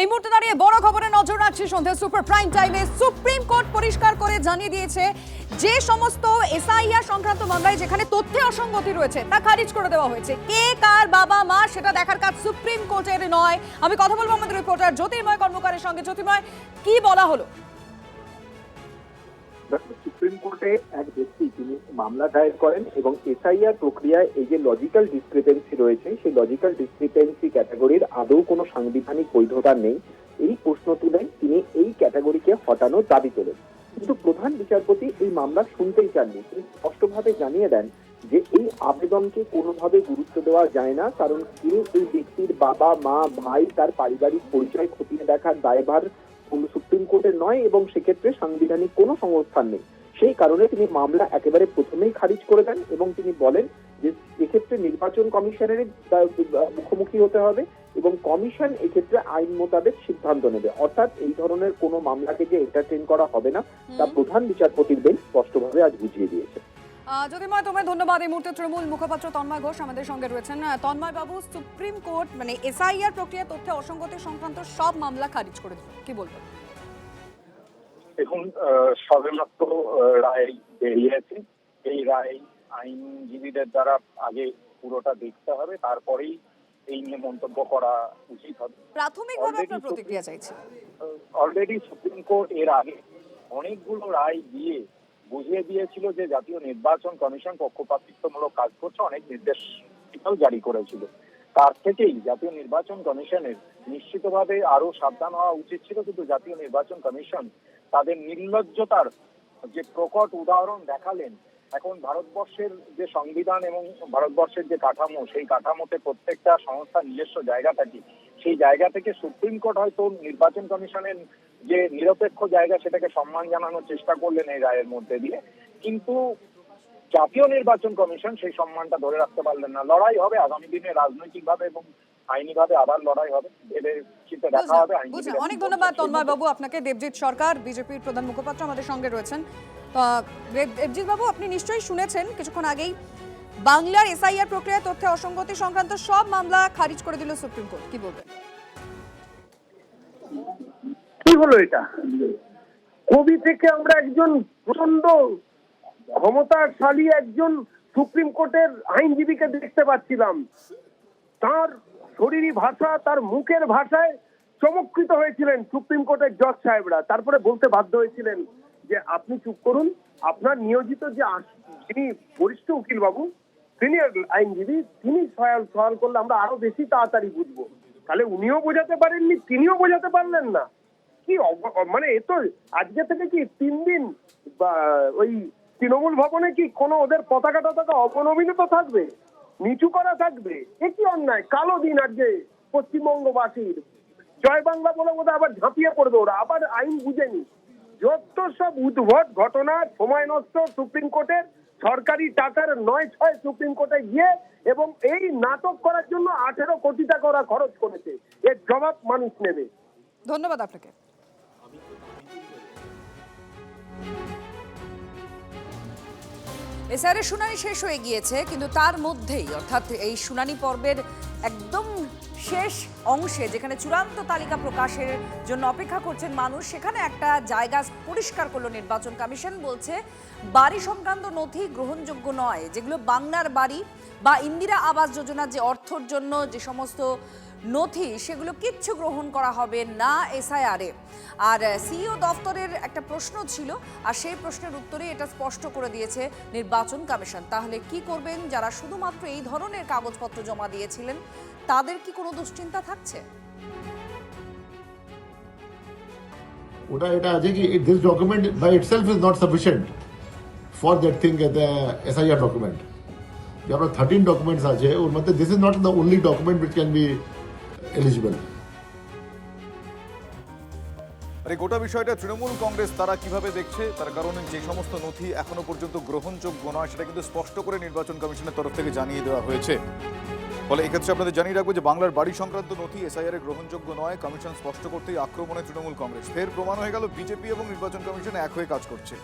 এই মুহূর্তে দাঁড়িয়ে বড় খবরে নজর রাখছি সন্ধ্যা সুপার প্রাইম টাইমে। সুপ্রিম কোর্ট পরিষ্কার করে জানিয়ে দিয়েছে যে সমস্ত এসআইআর সংক্রান্ত মামলায় যেখানে তথ্যে অসঙ্গতি রয়েছে, তা খারিজ করে দেওয়া হয়েছে। কে কার বাবা মা, সেটা দেখার কাজ সুপ্রিম কোর্টের নয়। আমি কথা বলব আমাদের রিপোর্টার জ্যোতির্ময় কর্মকারের সঙ্গে। জ্যোতির্ময়, কি বলা হলো? সুপ্রিম কোর্টে এক ব্যক্তি তিনি মামলা দায়ের করেন এবং এসআইআর প্রক্রিয়ায় এই যে লজিক্যাল ডিসক্রিপেন্সি রয়েছে, সেই লজিক্যাল ডিসক্রিপেন্সি ক্যাটাগরির আদৌ কোনো সাংবিধানিক বৈধতা নেই। এই প্রশ্ন তুলেন, তিনি এই ক্যাটাগরিকে হটানোর দাবি তোলেন। কিন্তু প্রধান বিচারপতি এই মামলা শুনতেই চাননি। তিনি স্পষ্টভাবে জানিয়ে দেন যে এই আবেদনকে কোনোভাবে গুরুত্ব দেওয়া যায় না, কারণ কেউ এই ব্যক্তির বাবা, মা, ভাই, তার পারিবারিক পরিচয় খতিয়ে দেখার দায়ভার সুপ্রিম কোর্টের নয় এবং সেক্ষেত্রে সাংবিধানিক কোনো সংস্থান নেই। সেই কারণে তিনি মামলা একেবারে প্রথমেই খারিজ করে দেন এবং তিনি বলেন যে এক্ষেত্রে নির্বাচন কমিশনের মুখোমুখি হতে হবে এবং কমিশন এক্ষেত্রে আইন মোতাবেক সিদ্ধান্ত নেবে। অর্থাৎ এই ধরনের কোনো মামলাকে যে এন্টারটেন করা হবে না তা প্রধান বিচারপতির বেঞ্চ স্পষ্টভাবে আজ বুঝিয়ে দিয়েছে। জ্যোতির্ময় তোমায় ধন্যবাদ। এই মুহূর্তে তৃণমূল মুখপাত্র তন্ময় ঘোষ আমাদের সঙ্গে রয়েছেন। তন্ময় বাবু সুপ্রিম কোর্ট মানে এসআইআর প্রক্রিয়া তথ্যে অসঙ্গতি সংক্রান্ত সব মামলা খারিজ করে দিল। কি বলব দেখুন সবেমাত্র রায় বেরিয়েছে। এই রায় আইনজীবীদের দ্বারা আগে পুরোটা দেখতে হবে তারপরেই এই নিয়ে মন্তব্য করা উচিত হবে। প্রাথমিকভাবে আপনার প্রতিক্রিয়া চাইছি অলরেডি সুপ্রিম কোর্ট এর আগে অনেকগুলো রায় দিয়ে বুঝিয়ে দিয়েছিল যে জাতীয় নির্বাচন কমিশন পক্ষপাতিত্বমূলক কাজ করছে অনেক নির্দেশিকাও জারি করেছিল। তার থেকেই জাতীয় নির্বাচন কমিশনের নিশ্চিতভাবে আরও সাবধান হওয়া উচিত ছিল, কিন্তু জাতীয় নির্বাচন কমিশন তাদের নির্লজ্জতার যে প্রকট উদাহরণ দেখালেন, এখন ভারতবর্ষের যে সংবিধান এবং ভারতবর্ষের যে কাঠামো, সেই কাঠামোতে প্রত্যেকটা সংস্থা নিজস্ব জায়গা থাকে। সেই জায়গা থেকে সুপ্রিম কোর্ট হয়তো নির্বাচন কমিশনের যে নিরপেক্ষ জায়গা, সেটাকে সম্মান জানানোর চেষ্টা করলেন এই রায়ের মধ্যে দিয়ে। কিন্তু জাতীয় নির্বাচন কমিশন সেই সম্মানটা ধরে রাখতে পারলেন না। লড়াই হবে আগামী দিনে রাজনৈতিকভাবে এবং আইনিভাবে আবার লড়াই হবে। ভেবে চিন্তে দেখা হবে বুঝলাম, বুঝলাম। অনেক ধন্যবাদ তন্ময় বাবু আপনাকে দেবজিৎ সরকার বিজেপির প্রধান মুখপাত্র আমাদের সঙ্গে রয়েছেন। দেবজিৎ বাবু আপনি নিশ্চয়ই শুনেছেন কিছুক্ষণ আগেই বাংলার এসআইআর প্রক্রিয়ায় তথ্যে অসঙ্গতি সংক্রান্ত সব মামলা খারিজ করে দিল সুপ্রিম কোর্ট। কি বলবেন? কি হলো এটা? কবি থেকে আমরা একজন প্রচণ্ড ক্ষমতাশালী একজন সুপ্রিম কোর্টের আইনজীবীকে দেখতে পাচ্ছিলাম। তার শরীরী ভাষা, তার মুখের ভাষায় চমৎকৃত হয়েছিলেন সুপ্রিম কোর্টের জজ সাহেবরা। তারপরে বলতে বাধ্য হয়েছিলেন যে, আপনি চুপ করুন, আপনার নিয়োজিত যে যিনি বরিষ্ঠ উকিল বাবু সিনিয়র আইনজীবী, তিনি সয়াল, সওয়াল করলে আমরা আরও বেশি তাড়াতাড়ি বুঝব। তাহলে উনিও বোঝাতে পারেননি, তিনিও বোঝাতে পারলেন না। কি মানে এ তো আজকে থেকে কি তিন দিন ওই তৃণমূল ভবনে কি কোনো ওদের পতাকা টতাকা অপনবীনত থাকবে? নিচু করা থাকবে। এ কি অন্যায়, কালো দিন আজকে পশ্চিমবঙ্গবাসীর। জয় বাংলা বলে বোধহয় আবার ঝাঁপিয়ে পড়বে ওরা, আবার আইন বুঝেনি। যত সব উদ্ভট ঘটনা, সময় নষ্ট, সুপ্রিম কোর্টের সরকারি টাকার নয় ছয় সুপ্রিম কোর্টে গিয়ে এবং এই নাটক করার জন্য আঠেরো কোটি টাকা ওরা খরচ করেছে। এর জবাব মানুষ নেবে। ধন্যবাদ আপনাকে। এসআরের শুনানি শেষ হয়ে গিয়েছে, কিন্তু তার মধ্যেই, অর্থাৎ এই শুনানি পর্বের একদম শেষ অংশে, যেখানে চূড়ান্ত তালিকা প্রকাশের জন্য অপেক্ষা করছেন মানুষ, সেখানে একটা জায়গা পরিষ্কার করল নির্বাচন কমিশন, বলছে বাড়ি সংক্রান্ত নথি গ্রহণযোগ্য নয়, যেগুলো বাংলার বাড়ি বা ইন্দিরা আবাস যোজনার যে অর্থর জন্য যে সমস্ত নথি, সেগুলো কিচ্ছু গ্রহণ করা হবে না এসআইআরে। আর সিইও দফতরের একটা প্রশ্ন ছিল, আর সেই প্রশ্নের উত্তরে এটা স্পষ্ট করে দিয়েছে নির্বাচন কমিশন। তাহলে কি করবেন যারা শুধুমাত্র এই ধরনের কাগজপত্র জমা দিয়েছিলেন, তাদের কি কোনো দুশ্চিন্তা থাকছে? ওটা, এটা আছে কি this document by itself is not sufficient for that thing SIR document যে আপনার থার্টিন ডকুমেন্টস আছে, ওর মধ্যে this is not the only document which can be eligible. এই গোটা বিষয়টা তৃণমূল কংগ্রেস তারা কীভাবে দেখছে? তার কারণে যে সমস্ত নথি এখনও পর্যন্ত গ্রহণযোগ্য নয়, সেটা কিন্তু স্পষ্ট করে নির্বাচন কমিশনের তরফ থেকে জানিয়ে দেওয়া হয়েছে। ফলে এক্ষেত্রে আপনাদের জানিয়ে রাখব যে বাংলার বাড়ি সংক্রান্ত নথি এসআইআর গ্রহণযোগ্য নয়, কমিশন স্পষ্ট করতেই আক্রমণে তৃণমূল কংগ্রেস। ফের প্রমাণ হয়ে গেল, বিজেপি এবং নির্বাচন কমিশন এক হয়ে কাজ করছে।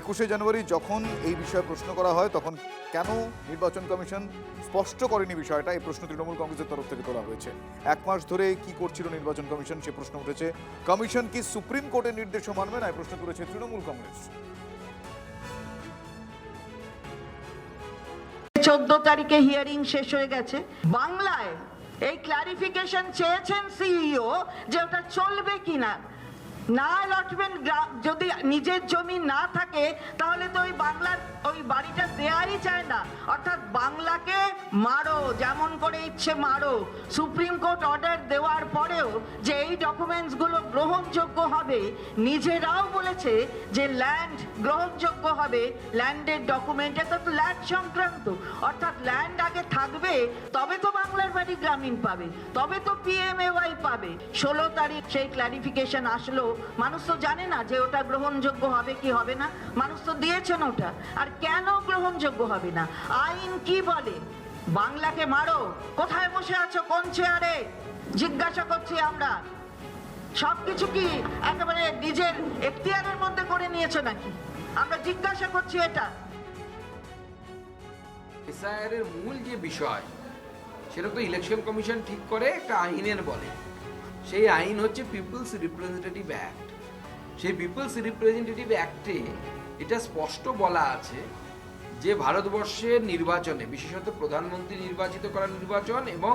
একুশে জানুয়ারি যখন এই বিষয়ে প্রশ্ন করা হয়, তখন কেন নির্বাচন কমিশন স্পষ্ট করেনি বিষয়টা? এই প্রশ্ন তৃণমূল কংগ্রেসের তরফ থেকে তোলা হয়েছে। এক মাস ধরে কি করছিল নির্বাচন কমিশন সে প্রশ্ন উঠেছে। কমিশন কি সুপ্রিম কোর্টের নির্দেশও মানবে না? এই প্রশ্ন তুলেছে তৃণমূল কংগ্রেস। চোদ্দ তারিখে হিয়ারিং শেষ হয়ে গেছে। বাংলায় এই ক্লারিফিকেশন চেয়েছেন সিইও যে ওটা চলবে কিনা? না অ্যালটমেন্ট যদি নিজের জমি না থাকে, তাহলে তো ওই বাংলার, ওই বাড়িটা দেয়াই চায় না। অর্থাৎ বাংলাকে মারো, যেমন করে ইচ্ছে মারো। সুপ্রিম কোর্ট অর্ডার দেওয়ার পরেও যে এই ডকুমেন্টসগুলো গ্রহণযোগ্য হবে, নিজেরাও বলেছে যে ল্যান্ড গ্রহণযোগ্য হবে। ল্যান্ডের ডকুমেন্ট, এটা তো ল্যান্ড সংক্রান্ত। অর্থাৎ ল্যান্ড আগে থাকবে, তবে তো বাংলার বাড়ি গ্রামীণ পাবে, তবে তো পিএমএওয়াই পাবে। ষোলো তারিখ সেই ক্লারিফিকেশন আসলো মানুষ তো জানে না যে ওটা গ্রহণযোগ্য হবে কি হবে না। মানুষ তো দিয়েছেন ওটা। আর কেন গ্রহণযোগ্য হবে না? আইন কি বলে? বাংলাকে মারো। কোথায় বসে আছো? কোন চেয়ারে? জিজ্ঞাসা করছি আমরা। সবকিছু কি একেবারে নিজের এখতিয়ারের মধ্যে করে নিয়েছো নাকি? আমরা জিজ্ঞাসা করছি এটা। এসআইআর এর মূল যে বিষয়, সেটা তো ইলেকশন কমিশন ঠিক করে একটা আইনের বলে। সেই আইন হচ্ছে পিপলস রিপ্রেজেন্টেটিভ অ্যাক্ট সেই পিপলস রিপ্রেজেন্টেটিভ অ্যাক্টে এটা স্পষ্ট বলা আছে যে ভারতবর্ষের নির্বাচনে, বিশেষত প্রধানমন্ত্রী নির্বাচিত করা নির্বাচন এবং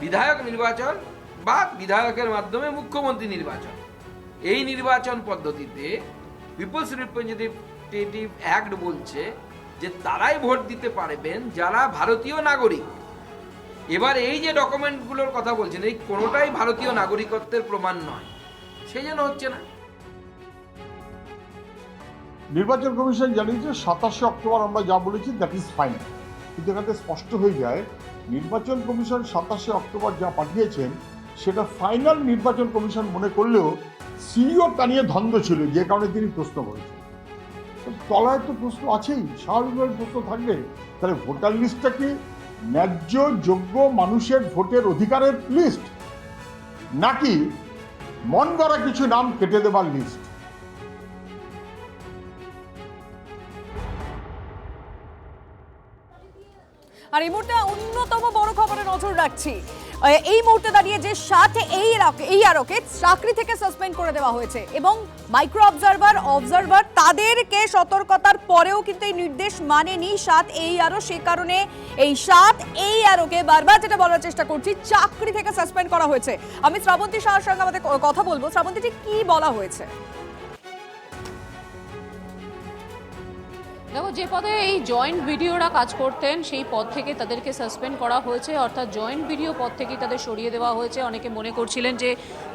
বিধায়ক নির্বাচন বা বিধায়কের মাধ্যমে মুখ্যমন্ত্রী নির্বাচন। এই নির্বাচন পদ্ধতিতে পিপলস রিপ্রেজেন্টেটিভ অ্যাক্ট বলছে যে তারাই ভোট দিতে পারবেন যারা ভারতীয় নাগরিক। এবার এই যে ডকুমেন্টগুলোর কথা বলছেন, এই কোনোটাই ভারতীয় নাগরিকত্বের প্রমাণ নয়। সেই জন্য হচ্ছে না। নির্বাচন কমিশন জানিয়েছে, সাতাশে অক্টোবর আমরা যা বলেছি দ্যাট ইজ ফাইন কিন্তু এখানে স্পষ্ট হয়ে যায়, নির্বাচন কমিশন সাতাশে অক্টোবর যা পাঠিয়েছেন, সেটা ফাইনাল নির্বাচন কমিশন মনে করলেও সিইও তা নিয়ে ধন্দ ছিল, যে কারণে তিনি প্রশ্ন করেছেন। তলায় তো প্রশ্ন আছেই, স্বাভাবিকভাবে প্রশ্ন থাকবে। তাহলে ভোটার লিস্টটা কি? ন্যায্য যোগ্য মানুষের ভোটের অধিকারের লিস্ট নাকি মন গড়া কিছু নাম কেটে দেবার লিস্ট আর এই মুহূর্তে অন্যতম বড় খবরে নজর রাখছি। এই মুহূর্তে দাঁড়িয়ে যে সাত এই এই আরকে চাকরি থেকে সাসপেন্ড করে দেওয়া হয়েছে। এবং মাইক্রো অবজারভার অবজারভার তাদেরকে সতর্কতার পরেও কিন্তু এই নির্দেশ মানেনি সাত এই আরও, সে কারণে এই সাত এই আরোকে বারবার যেটা বলার চেষ্টা করছি, চাকরি থেকে সাসপেন্ড করা হয়েছে। আমি শ্রাবন্তী শাহর সঙ্গে আমাদের কথা বলব। শ্রাবন্তী ঠিক কি বলা হয়েছে? দেখো, যে পদে এই জয়েন্ট ভিডিওরা কাজ করতেন, সেই পদ থেকে তাদেরকে সাসপেন্ড করা হয়েছে। অর্থাৎ জয়েন্ট ভিডিও পদ থেকেই তাদের সরিয়ে দেওয়া হয়েছে। অনেকে মনে করছিলেন যে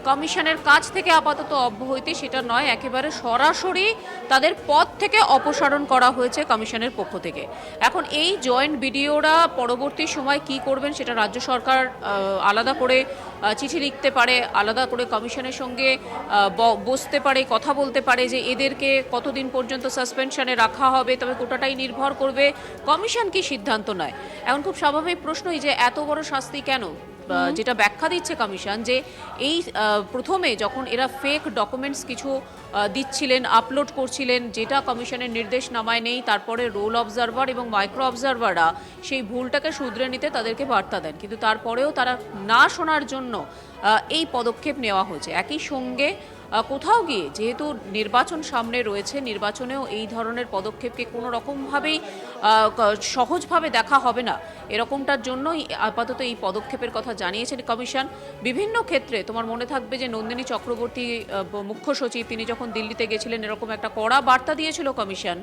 কমিশনের কাজ থেকে আপাতত অব্যাহতি সেটা নয়, একেবারে সরাসরি তাদের পদ থেকে অপসারণ করা হয়েছে কমিশনের পক্ষ থেকে। এখন এই জয়েন্ট ভিডিওরা পরবর্তী সময় কি করবেন সেটা রাজ্য সরকার আলাদা করে চিঠি লিখতে পারে, আলাদা করে কমিশনের সঙ্গে বসতে পারে, কথা বলতে পারে যে এদেরকে কতদিন পর্যন্ত সাসপেনশনে রাখা হবে তবে গোটাটাই নির্ভর করবে কমিশন কি সিদ্ধান্ত নেয়। এখন খুব স্বাভাবিক প্রশ্নই যে এত বড় শাস্তি কেন? যেটা ব্যাখ্যা দিচ্ছে কমিশন যে এই প্রথমে যখন এরা ফেক ডকুমেন্টস কিছু দিচ্ছিলেন আপলোড করছিলেন যেটা কমিশনের নির্দেশ নামায় নেই তারপরে রোল অবজারভার এবং মাইক্রো অবজারভাররা সেই ভুলটাকে শুধরে নিতে তাদেরকে বার্তা দেন। কিন্তু তারপরেও তারা না শোনার জন্য এই পদক্ষেপ নেওয়া হয়েছে। একই সঙ্গে কোথাও গিয়ে যেহেতু নির্বাচন সামনে রয়েছে নির্বাচনেও এই ধরনের পদক্ষেপকে কোনো রকমভাবেই সহজভাবে দেখা হবে না। এরকমটার জন্যই আপাতত এই পদক্ষেপের কথা জানিয়েছেন কমিশন। বিভিন্ন ক্ষেত্রে তোমার মনে থাকবে যে নন্দিনী চক্রবর্তী মুখ্য সচিব তিনি যখন দিল্লিতে গেছিলেন এরকম একটা কড়া বার্তা দিয়েছিল কমিশন।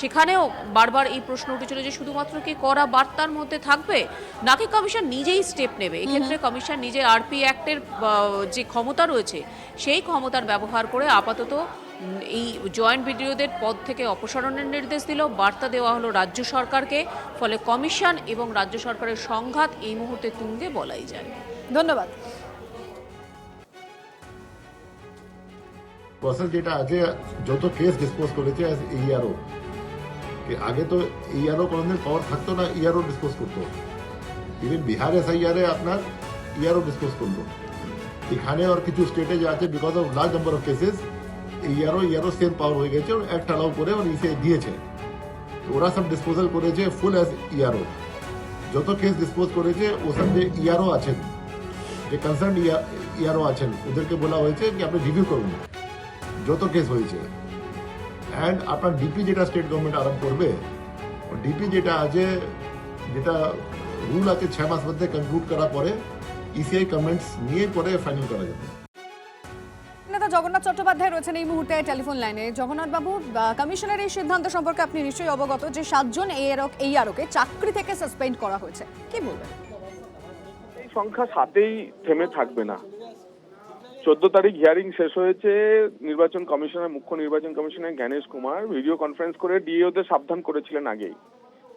সেখানেও বারবার এই প্রশ্ন উঠেছিল যে শুধুমাত্র কি কড়া বার্তার মধ্যে থাকবে নাকি কমিশন নিজেই স্টেপ নেবে? এক্ষেত্রে কমিশন নিজে আরপি অ্যাক্টের যে ক্ষমতা রয়েছে সেই ক্ষমতার ব্যবহার করে আপাতত এই জয়েন্ট ভিডিওদের পদ থেকে অপসারণের নির্দেশ দিল। বার্তা দেওয়া হলো রাজ্য সরকারকে, ফলে কমিশন এবং রাজ্য সরকারের সংঘাত এই মুহূর্তে তুঙ্গে বলাই যায়। ধন্যবাদ। প্রসেস যেটা আছে, যত কেস ডিসপোজ করেছে ইআরও আগে তো ইআরও কোনোদিন পাওয়ার থাকতো না ইআরও ডিসপোজ করতো। ইভেন বিহার এসআইআরে আপনার ইয়ারও ডিসপোজ করল। এখানে আর কিছু স্টেটে যে আছে because of large number of cases ইয়ারও ইয়ারও same power হয়ে গেছে অ্যাক্ট অ্যালাউ করে ওর ইসে দিয়েছে। ওরা সব ডিসপোজাল করেছে ফুল অ্যাজ ইয়ারও যত কেস ডিসপোজ করেছে, ও সব যে ইয়ারও আছেন, যে কনসার্ন ইয়ারও আছেন, ওদেরকে বলা হয়েছে যে আপনি রিভিউ করুন, যত কেস হয়েছে। অ্যান্ড আপনার ডিপি যেটা স্টেট গভর্নমেন্ট আরম্ভ করবে ডিপি যেটা আছে, যেটা রুল আছে, ছয় মাস মধ্যে কনক্লুড করার পরে ইসিআই কমেন্টস নিয়ে পরে ফাইনাল করা যাবে। নেতা জগন্নাথ চট্টোপাধ্যায় রয়েছেন এই মুহূর্তে টেলিফোন লাইনে। জগন্নাথ বাবু কমিশনের এই সিদ্ধান্ত সম্পর্কে আপনি নিশ্চয়ই অবগত যে সাতজন এই আরক এই আরকে চাকরি থেকে সাসপেন্ড করা হয়েছে। কি বলবেন? এই সংখ্যা সাতেই থেমে থাকবে না। চোদ্দ তারিখ হিয়ারিং শেষ হয়েছে। নির্বাচন কমিশনের মুখ্য নির্বাচন commissioner Gyanesh Kumar video conference করে ডিএওদের সাবধান করেছিলেন আগেই।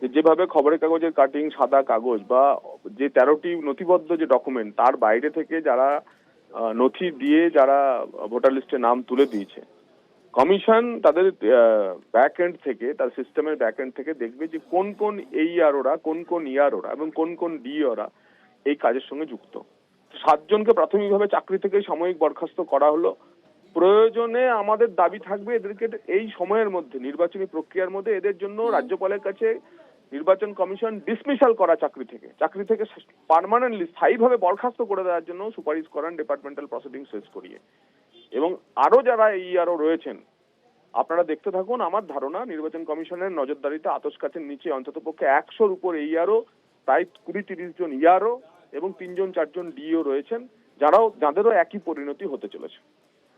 যেভাবে খবরের কাগজের কাটিং সাদা কাগজ বা যে তেরোটি নথিবদ্ধ যে ডকুমেন্ট তার বাইরে থেকে যারা নথি দিয়ে যারা ভোটার লিস্টে নাম তুলে দিয়েছে কমিশন তাদের ব্যাক এন্ড থেকে তার সিস্টেমের ব্যাক এন্ড থেকে দেখবে যে কোন কোন এই আর ওরা কোন কোন ইয়ার ওরা এবং কোন কোন ডি ওরা এই কাজের সঙ্গে যুক্ত। সাতজনকে প্রাথমিকভাবে চাকরি থেকে সাময়িক বরখাস্ত করা হলো। প্রয়োজনে আমাদের দাবি থাকবে এদেরকে এই সময়ের মধ্যে নির্বাচনী প্রক্রিয়ার মধ্যে এদের জন্য রাজ্যপালের কাছে নির্বাচন কমিশন ডিসমিসাল করা চাকরি থেকে। চাকরি থেকে পার্মানেন্টলি স্থায়ীভাবে বরখাস্ত করে দেওয়ার জন্য সুপারিশ করেন ডিপার্টমেন্টাল প্রসিডিং শেষ করিয়ে। এবং আরও যারা এই আরও রয়েছেন, আপনারা দেখতে থাকুন আমার ধারণা, নির্বাচন কমিশনের নজরদারিতে আতস কাছের নিচে অন্তত পক্ষে একশোর উপর এই আরও প্রায় কুড়ি তিরিশ জন ইয়ারও এবং তিনজন চারজন ডিও রয়েছেন, যারাও, যাদেরও একই পরিণতি হতে চলেছে।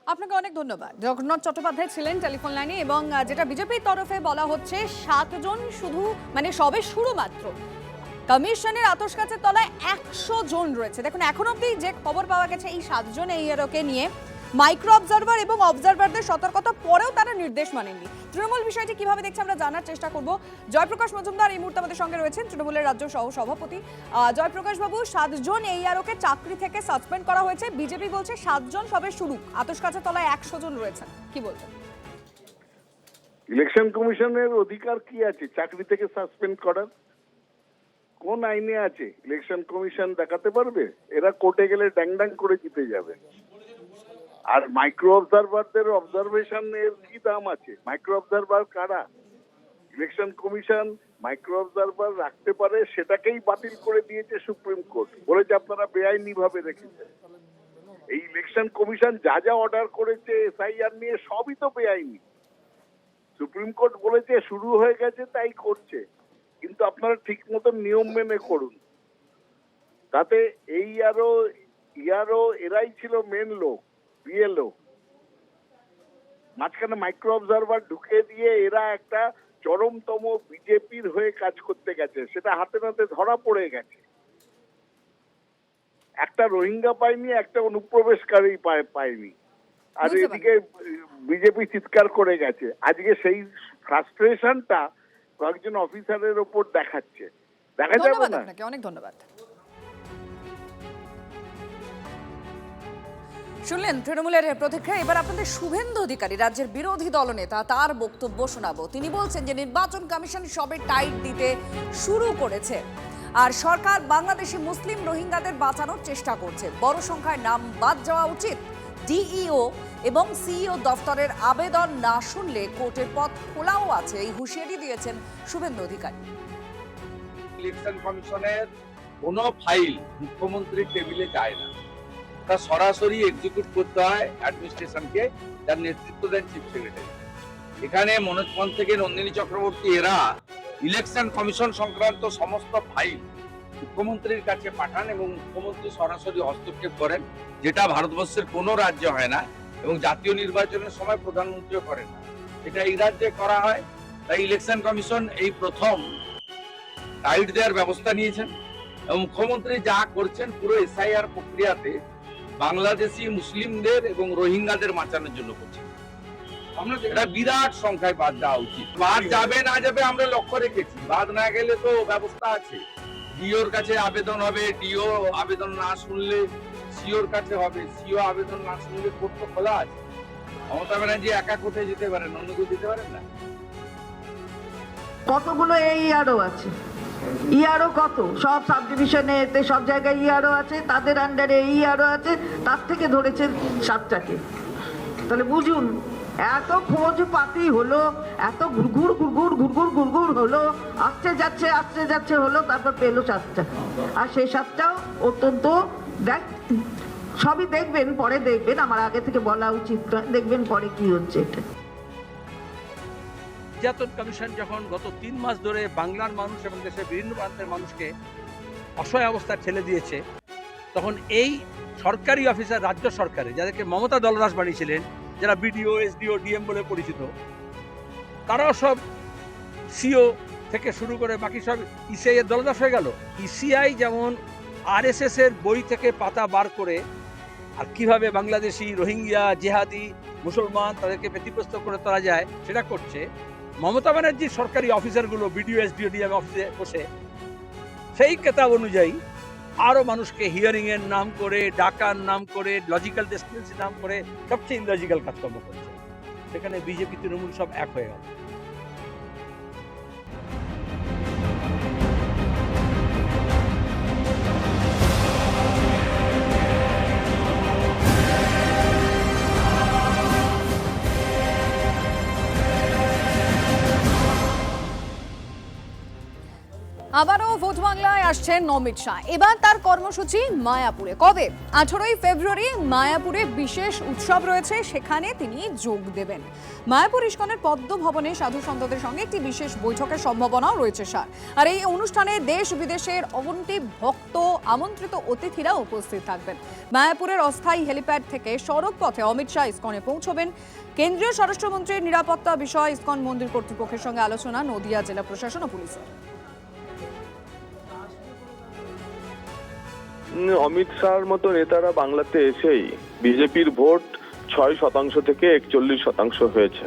আপনাকে অনেক ধন্যবাদ। জগন্নাথ চট্টোপাধ্যায় ছিলেন টেলিফোন লাইনে এবং যেটা বিজেপির তরফে বলা হচ্ছে সাতজন শুধু মানে সবে শুরু মাত্র। কমিশনের আতস কাছের তলায় একশো জন রয়েছে। দেখুন, এখন অব্দি যে খবর পাওয়া গেছে এই সাতজন এই নিয়ে মাইক্রো অবজারভার এবং অবজারভারদের সতর্কতা পরেও তারা নির্দেশ মানেননি। তৃণমূল বিষয়টি কীভাবে দেখছে আমরা জানার চেষ্টা করব। জয়প্রকাশ মজুমদার এই মুহূর্তে আমাদের সঙ্গে রয়েছেন তৃণমূলের রাজ্য সহ সভাপতি। জয়প্রকাশ বাবু, সাতজন এই আরকে চাকরি থেকে সাসপেন্ড করা হয়েছে। বিজেপি বলছে সাতজন সবে শুরু আতস কাছের তলায় একশো জন রয়েছেন। কি বলছেন ইলেকশন কমিশনের অধিকার কি আছে? চাকরি থেকে সাসপেন্ড করার? কোন আইনে আছে? ইলেকশন কমিশন দেখাতে পারবে? এরা কোর্টে গেলে ড্যাং ড্যাং করে জিতে যাবে। আর মাইক্রো অবজারভারদের অবজারভেশন এর কি দাম আছে? মাইক্রো অবজারভার কারা? ইলেকশন কমিশন মাইক্রো অবজারভার রাখতে পারে, সেটাকেই বাতিল করে দিয়েছে সুপ্রিম কোর্ট। বলেছে আপনারা বেআইনি ভাবে রেখেছেন। এই ইলেকশন কমিশন যা যা অর্ডার করেছে এসআইআর নিয়ে সবই তো বেআইনি। সুপ্রিম কোর্ট বলেছে শুরু হয়ে গেছে, তাই করছে। কিন্তু আপনারা ঠিক মতন নিয়ম মেনে করুন। তাতে এই আরও ইয়ারও, এরাই ছিল মেন লোক। বিএলও। মাঝখানে মাইক্রো অবজারভার ঢুকে দিয়ে এরা একটা চরমতম বিজেপির হয়ে কাজ করতে গেছে। সেটা হাতে নাতে ধরা পড়ে গেছে। একটা রোহিঙ্গা পায়নি একটা অনুপ্রবেশকারী পায়- পায়নি। আর এদিকে বিজেপি চিৎকার করে গেছে। আজকে সেই ফ্রাস্ট্রেশনটা কয়েকজন অফিসারের ওপর দেখাচ্ছে। দেখা যাবে না। অনেক ধন্যবাদ। শুনলেন তৃণমূলের প্রতিক্রিয়া। এবার আপনাদের শুভেন্দু অধিকারী, রাজ্যের বিরোধী দলনেতা, তার বক্তব্য শোনাবো। তিনি বলছেন যে, নির্বাচন কমিশন সবে টাইট দিতে শুরু করেছে আর সরকার বাংলাদেশি মুসলিম রোহিঙ্গাদের বাঁচানোর চেষ্টা করছে। বড় সংখ্যায় নাম বাদ যাওয়া উচিত। ডিইও এবং সিইও দফতরের আবেদন না শুনলে কোর্টের পথ খোলাও আছে, এই হুঁশিয়ারি দিয়েছেন শুভেন্দু অধিকারী। ইলেকশন কমিশনের কোনো ফাইল মুখ্যমন্ত্রীর টেবিলে যায় না। তা সরাসরি এক্সিকিউট করতে হয় অ্যাডমিনিস্ট্রেশনকে যার নেতৃত্ব দেন চিফ সেক্রেটারি এখানে মনোজ পন্থ থেকে নন্দিনী চক্রবর্তী, এরা ইলেকশন কমিশন সংক্রান্ত সমস্ত ফাইল মুখ্যমন্ত্রীর কাছে পাঠান এবং মুখ্যমন্ত্রী সরাসরি হস্তক্ষেপ করেন, যেটা ভারতবর্ষের কোনো রাজ্যে হয় না এবং জাতীয় নির্বাচনের সময় প্রধানমন্ত্রীও করেন না। এটা এই রাজ্যে করা হয়। তাই ইলেকশন কমিশন এই প্রথম টাইট দেওয়ার ব্যবস্থা নিয়েছেন এবং মুখ্যমন্ত্রী যা করছেন পুরো এসআইআর প্রক্রিয়াতে বাংলাদেশি মুসলিমদের এবং রোহিঙ্গাদের বাঁচানোর জন্য করছেন এটা বিরাট সংখ্যায় বাদ দেওয়া উচিত। বাদ যাবে না যাবে আমরা লক্ষ্য রেখেছি। বাদ না গেলে তো ব্যবস্থা আছে। ডিওর কাছে আবেদন হবে ডিও আবেদন না শুনলে সিওর কাছে হবে সিও আবেদন না শুনলে কোর্ট তো খোলা আছে। মমতা ব্যানার্জি একা কোথায় যেতে পারেন? অন্য কেউ যেতে পারেন না? কতগুলো এইআরও আছে? ইআরও কত? সব সাব ডিভিশনে এতে সব জায়গায় ইআরও আছে, তাদের আন্ডারে ইয়ারও আছে, তার থেকে ধরেছে সাতটাকে। তাহলে বুঝুন, এত খোঁজ পাতি হলো, এত ঘুরঘুর ঘুরঘুর ঘুরঘুর ঘুরঘুর হলো, আসছে, যাচ্ছে আসছে, যাচ্ছে হলো, তারপর পেল সাতটা। আর সেই সাতটাও অত্যন্ত দেখ, সবই দেখবেন, পরে দেখবেন, আমার আগে থেকে বলা উচিত দেখবেন পরে কি হচ্ছে এটা। নির্যাতন কমিশন যখন গত তিন মাস ধরে বাংলার মানুষ এবং দেশের বিভিন্ন প্রান্তের মানুষকে অসহায় অবস্থায় ঠেলে দিয়েছে, তখন এই সরকারি অফিসার, রাজ্য সরকারে যাদেরকে মমতা দলদাস বানিয়েছিলেন, যারা বিডিও, এসডিও, ডিএম বলে পরিচিত, তারাও সব সিও থেকে শুরু করে বাকি সব ইসিআই এর দলদাস হয়ে গেল। ইসিআই যেমন আরএসএস এর বই থেকে পাতা বার করে, আর কীভাবে বাংলাদেশি রোহিঙ্গিয়া জেহাদি, মুসলমান তাদেরকে ব্যতিগ্রস্ত করে তোলা যায়, সেটা করছে। মমতা ব্যানার্জির সরকারি অফিসারগুলো বিডিও, এসডিও, ডিএম অফিসে বসে সেই কেতাব অনুযায়ী আরও মানুষকে হিয়ারিংয়ের নাম করে, ডাকার নাম করে লজিক্যাল ডিসপ্লেন্সির নাম করে সবচেয়ে ইনলজিক্যাল কাজকর্ম করছে। সেখানে বিজেপি, তৃণমূল সব এক হয়ে গেল। আবারও ভোট বাংলায় আসছেন অমিত শাহ। এবার তার কর্মসূচি মায়াপুরে। কবে? আঠারোই ফেব্রুয়ারি মায়াপুরে বিশেষ উৎসব রয়েছে, সেখানে তিনি যোগ দেবেন। মায়াপুর ইস্কনের পদ্ম ভবনে সাধু সন্তদের সঙ্গে একটি বিশেষ বৈঠকের সম্ভাবনাও রয়েছে স্যার আর এই অনুষ্ঠানে দেশ বিদেশের অগণিত ভক্ত, আমন্ত্রিত অতিথিরা উপস্থিত থাকবেন। মায়াপুরের অস্থায়ী হেলিপ্যাড থেকে সড়ক পথে অমিত শাহ ইস্কনে পৌঁছবেন। কেন্দ্রীয় স্বরাষ্ট্রমন্ত্রীর নিরাপত্তা বিষয় ইস্কন মন্দির কর্তৃপক্ষের সঙ্গে আলোচনা, নদিয়া জেলা প্রশাসন ও পুলিশের। অমিত শাহর মতো নেতারা বাংলাতে এসেই বিজেপির ভোট ছয় শতাংশ থেকে একচল্লিশ শতাংশ হয়েছে।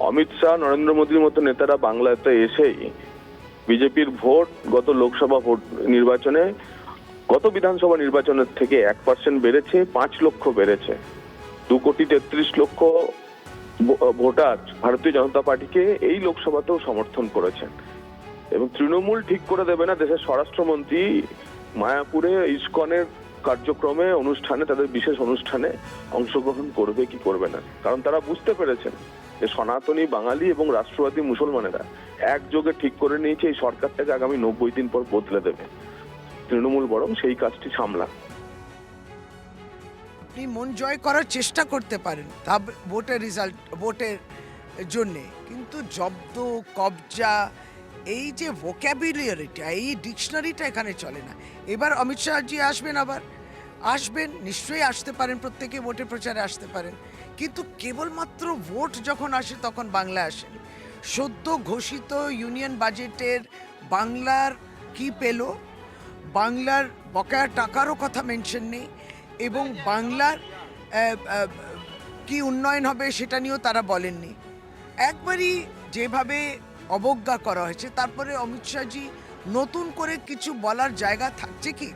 অমিত শাহ, নরেন্দ্র মোদীর মতো নেতারা বাংলাতে এসেই বিজেপির ভোট গত লোকসভা ভোট নির্বাচনে, গত বিধানসভা নির্বাচনের থেকে এক পার্সেন্ট বেড়েছে, পাঁচ লক্ষ বেড়েছে। দু কোটি তেত্রিশ লক্ষ ভোটার ভারতীয় জনতা পার্টিকে এই লোকসভাতেও সমর্থন করেছেন। এবং তৃণমূল ঠিক করে দেবে না দেশের স্বরাষ্ট্রমন্ত্রী মায়াপুরে ইসকনের কার্যক্রমে, অনুষ্ঠানে, তাদের বিশেষ অনুষ্ঠানে অংশগ্রহণ করবে কি করবে না? কারণ তারা বুঝতে পেরেছেন যে সনাতনী বাঙালি এবং রাষ্ট্রবাদী মুসলমানেরা একযোগে ঠিক করে নিয়েছে, এই সরকারটাকে আগামী নব্বই দিন পর বদলে দেবে। তৃণমূল বরং সেই কাজটি সামলা। আপনি মন জয় করার চেষ্টা করতে পারেন, তা ভোটের রেজাল্ট, ভোটের জন্যে। কিন্তু জব্দ, কবজা এই যে ভোক্যাবুলারিটা এই ডিকশনারিটা এখানে চলে না। এবার অমিত শাহজি আসবেন আবার। আসবেন, নিশ্চয়ই আসতে পারেন, প্রত্যেকে ভোটের প্রচারে আসতে পারেন। কিন্তু কেবলমাত্র ভোট যখন আসে, তখন বাংলা আসেন সদ্য ঘোষিত ইউনিয়ন বাজেটের বাংলার কি পেল? বাংলার বকেয়া টাকারও কথা মেনশন নেই এবং বাংলার কি উন্নয়ন হবে সেটা নিয়েও তারা বলেননি। একবারই যেভাবে অবজ্ঞা করা হয়েছে। তারপরে অমিত শাহজি নতুন করে কিছু বলার জায়গা থাকছে কি?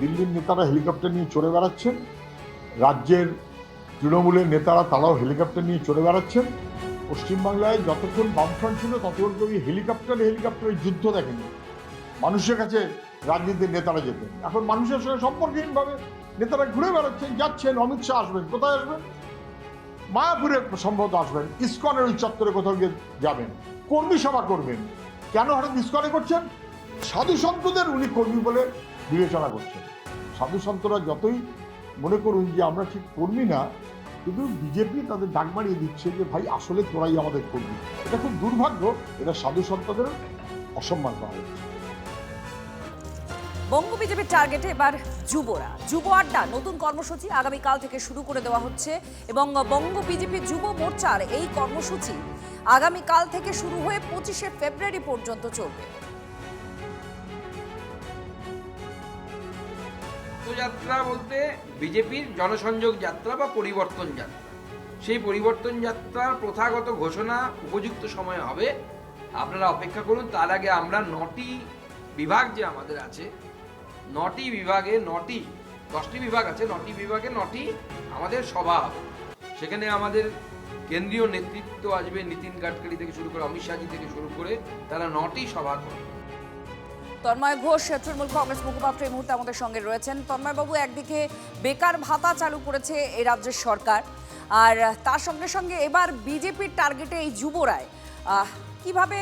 দিল্লির নেতারা হেলিকপ্টার নিয়ে চড়ে বেড়াচ্ছেন। রাজ্যের তৃণমূলের নেতারা তারাও হেলিকপ্টার নিয়ে চড়ে বেড়াচ্ছেন। পশ্চিমবাংলায় যতক্ষণ বামফ্রন্ট ছিল, ততক্ষণ কেউ হেলিকপ্টারে হেলিকপ্টারের যুদ্ধ দেখেনি মানুষের কাছে রাজনীতির নেতারা যেতেন। এখন মানুষের সঙ্গে সম্পর্কহীনভাবে নেতারা ঘুরে বেড়াচ্ছেন, যাচ্ছেন, অমিত শাহ আসবেন, কোথায় আসবেন? মায়াপুরে সম্ভবত আসবেন, ইস্কনের ওই চত্বরে কোথাও গিয়ে যাবেন। কর্মী সভা করবেন। কেন হঠাৎ ইস্কনে করছেন? সাধু সন্তদের উনি কর্মী বলে বিবেচনা করছেন। সাধু সন্তরা যতই মনে করুন যে আমরা ঠিক কর্মী না, কিন্তু বিজেপি তাদের ডাক মারিয়ে দিচ্ছে যে, ভাই, আসলে তোরাই আমাদের কর্মী। এটা খুব দুর্ভাগ্য, এটা সাধু সন্তদের অসম্মান করা হচ্ছে। বঙ্গ বিজেপির টার্গেটে এবার যুবরা। যুব আড্ডা, নতুন কর্মসূচি আগামীকাল থেকে শুরু করে দেওয়া হচ্ছে এবং বঙ্গ বিজেপি যুব মোর্চার এই কর্মসূচি আগামীকাল থেকে শুরু হয়ে পঁচিশে ফেব্রুয়ারি পর্যন্ত চলবে। পদযাত্রা বলতে বিজেপির জনসংযোগ যাত্রা বা পরিবর্তন যাত্রা। সেই পরিবর্তন যাত্রার প্রথাগত ঘোষণা উপযুক্ত সময় হবে। আপনারা অপেক্ষা করুন, তার আগে আমরা নটি বিভাগ যে আমাদের আছে নটি বিভাগে নটি, দশটি বিভাগ আছে, নটি বিভাগে নটি আমাদের সভা হবে। সেখানে আমাদের কেন্দ্রীয় নেতৃত্ব আসবে নীতিন গাডকারি থেকে শুরু করে অমিত শাহজি থেকে শুরু করে তারা নটি সভা করে তন্ময় ঘোষ, তৃণমূল কংগ্রেস মুখপাত্র এই মুহূর্তে আমাদের সঙ্গে রয়েছেন। তন্ময়বাবু, একদিকে বেকার ভাতা চালু করেছে এই রাজ্যের সরকার, আর তার সঙ্গে সঙ্গে এবার বিজেপির টার্গেটে এই যুবরায়। কীভাবে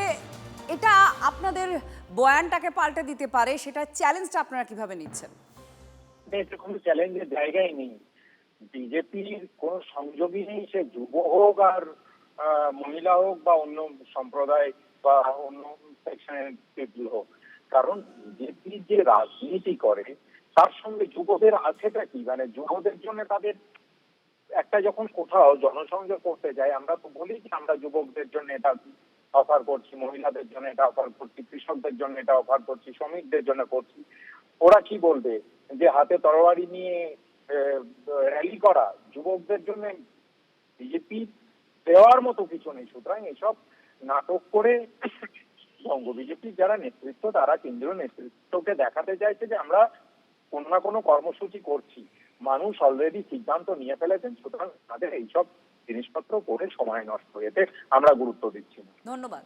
এটা আপনাদের বয়ানটাকে পাল্টে দিতে পারে, সেটা চ্যালেঞ্জটা আপনারা কীভাবে নিচ্ছেন? এটা কোনো চ্যালেঞ্জের জায়গায় নেই। বিজেপির কোনো সংযোগই নেই, সে যুব হোক আর মহিলা হোক বা অন্য সম্প্রদায় বা অন্য সেকশনের পিপল হোক। কারণ বিজেপি যে রাজনীতি করে, তার সঙ্গে যুবদের আছেটা কি? মানে যুবদের জন্য তাদের একটা যখন কোথাও জনসংযোগ করতে যায়, আমরা তো বলি যে আমরা যুবকদের জন্য এটা অফার করছি, মহিলাদের জন্য এটা অফার করছি, কৃষকদের জন্য এটা অফার করছি, শ্রমিকদের জন্য করছি। ওরা কি বলবে? যে হাতে তরবারি নিয়ে র্যালি করা, যুবকদের জন্য বিজেপি দেওয়ার মতো কিছু নেই। সুতরাং এসব নাটক করে বঙ্গ বিজেপির যারা নেতৃত্ব, তারা কেন্দ্রীয় নেতৃত্বকে দেখাতে চাইছে যে আমরা কোনো না কোনো কর্মসূচি করছি। মানুষ অলরেডি সিদ্ধান্ত নিয়ে ফেলেছেন, সুতরাং তাদের এইসব জিনিসপত্র করে সময় নষ্ট এতে আমরা গুরুত্ব দিচ্ছি ধন্যবাদ।